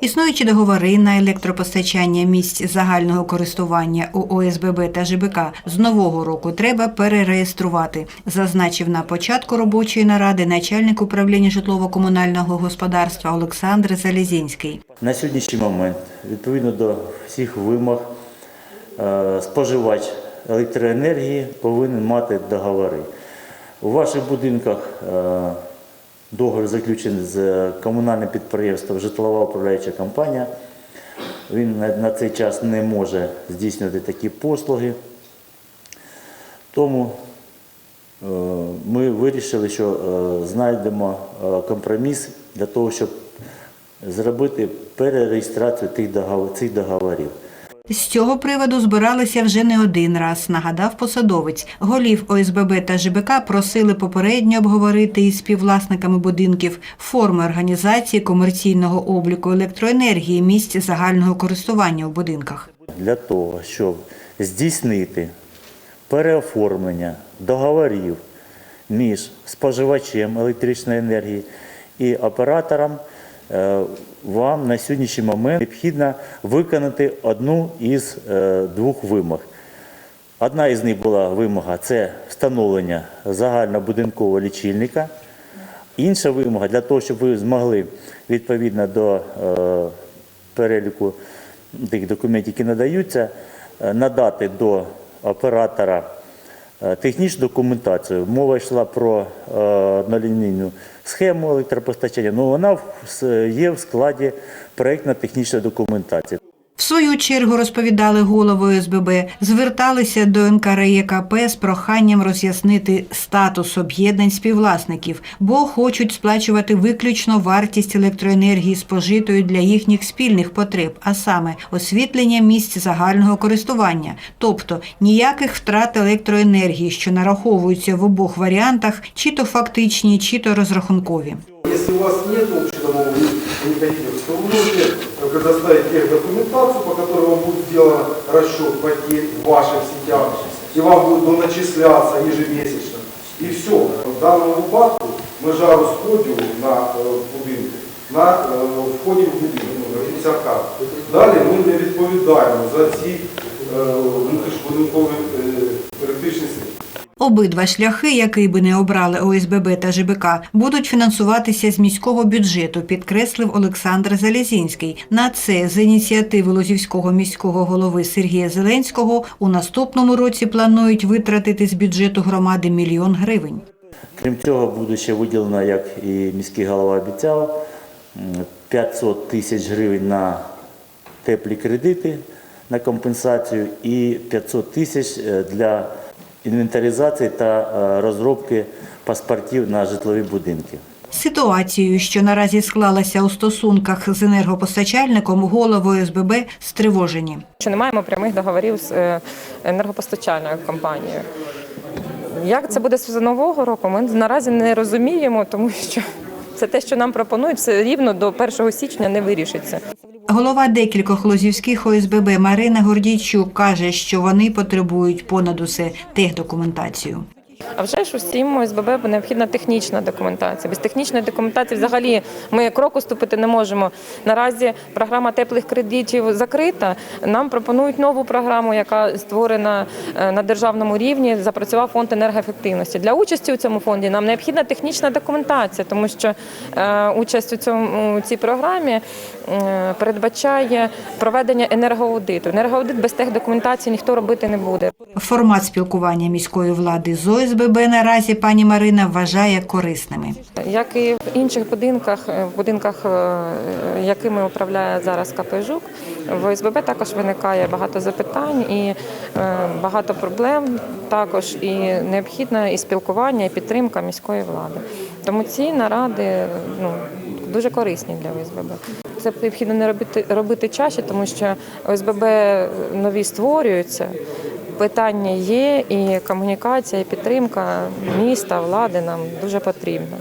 Існуючі договори на електропостачання місць загального користування у ОСББ та ЖБК з нового року треба перереєструвати, зазначив на початку робочої наради начальник управління житлово-комунального господарства Олександр Залізінський. На сьогоднішній момент, відповідно до всіх вимог, е, споживач електроенергії повинен мати договори. У ваших будинках е, договір заключений з комунальним підприємством житлова управляюча компанія. Він на, цей час не може здійснювати такі послуги. Тому е, ми вирішили, що е, знайдемо е, компроміс для того, щоб зробити перереєстрацію цих договорів. З цього приводу збиралися вже не один раз, нагадав посадовець. Голів ОСББ та ЖБК просили попередньо обговорити із співвласниками будинків форми організації комерційного обліку електроенергії місць загального користування у будинках. Для того, щоб здійснити переоформлення договорів між споживачем електричної енергії і оператором, вам на сьогоднішній момент необхідно виконати одну із е, двох вимог. Одна із них була вимога це встановлення загальнобудинкового лічильника. Інша вимога для того, щоб ви змогли відповідно до е, переліку тих документів, які надаються, е, надати до оператора е, технічну документацію. Мова йшла про е, однолінійну схему електропостачання, але вона в- є в складі проєктно-технічної документації. Свою чергу розповідали голови ОСББ, зверталися до НКРЕКП з проханням роз'яснити статус об'єднань співвласників, бо хочуть сплачувати виключно вартість електроенергії спожитої для їхніх спільних потреб, а саме освітлення місць загального користування, тобто ніяких втрат електроенергії, що нараховуються в обох варіантах, чи то фактичні, чи то розрахункові. Если у вас нет общего дома, вы не хотите, то вы можете предоставить техдокументацию, по которой вам будет сделан расчет потерь в ваших сетях, и вам будет доначисляться ежемесячно. И все. В даному випадку межа розподілу на е, будинки, на е, вході в будинок, ну, на 50 карт. Далі ми не відповідаємо за ці е, внутрішньобудинкові. Обидва шляхи, який би не обрали ОСББ та ЖБК, будуть фінансуватися з міського бюджету, підкреслив Олександр Залізінський. На це з ініціативи Лозівського міського голови Сергія Зеленського у наступному році планують витратити з бюджету громади мільйон гривень. Крім цього, буде ще виділено, як і міський голова обіцяв, 500 тисяч гривень на теплі кредити на компенсацію і 500 тисяч е, для інвентаризації та е, розробки паспортів на житлові будинки. Ситуацією, що наразі склалася у стосунках з енергопостачальником, голови ОСББ стривожені. що не маємо прямих договорів з е, енергопостачальною компанією. Як це буде з нового року, ми наразі не розуміємо, тому що це те, що нам пропонують, все рівно до 1 січня не вирішиться. Голова декількох лозівських ОСББ Марина Гордійчук каже, що вони потребують понад усе техдокументацію. А вже ж усім ОСББ необхідна технічна документація. Без технічної документації взагалі ми кроку ступити не можемо. Наразі програма теплих кредитів закрита. Нам пропонують нову програму, яка створена е, на державному рівні. Запрацював фонд енергоефективності. Для участі у цьому фонді нам необхідна технічна документація, тому що е, участь у цьому у цій програмі е, передбачає проведення енергоаудиту. Енергоаудит без техдокументації ніхто робити не буде. Формат спілкування міської влади з ОСББ наразі пані Марина вважає корисними. Як і в інших будинках, е, в будинках, е, якими управляє зараз КП «Жук», в ОСББ також виникає багато запитань і е, багато проблем. Також і необхідне і спілкування, і підтримка міської влади. Тому ці наради ну, дуже корисні для ОСББ. Це необхідно не робити робити чаще, тому що ОСББ нові створюються. Питання є, і комунікація, і підтримка міста, влади нам дуже потрібна.